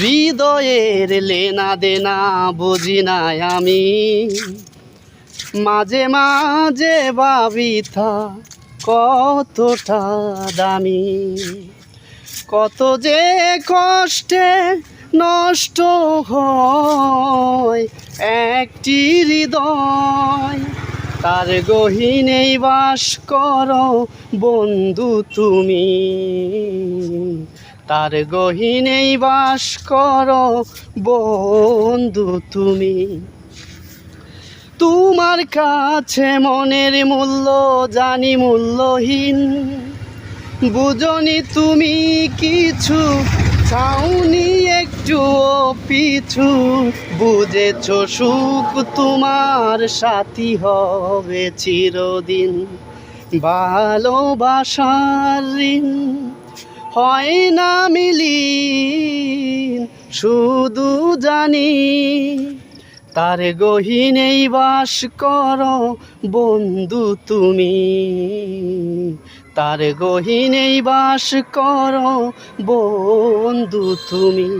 হৃদয়ের লেনা দেনা বুঝি না আমি। মাঝে মাঝে ভাবিথা কতটা দামি। কত যে কষ্টে নষ্ট হয় একটি হৃদয়। তার গহীনেই বাস করো বন্ধু তুমি। তার গহীনেই বাস করো বন্ধু তুমি। তোমার কাছে মনের মূল্য, জানি মূল্যহীন। বুঝনি তুমি কিছু চাউনি একটু পিছু। বুঝেছ সুখ তোমার সাথী হবে চিরদিন। ভালোবাসার ঋণ। হয় না মিলি শুধু জানি তার গহীনেই বাস কর বন্ধু তুমি। তার গহীনেই বাস কর বন্ধু তুমি।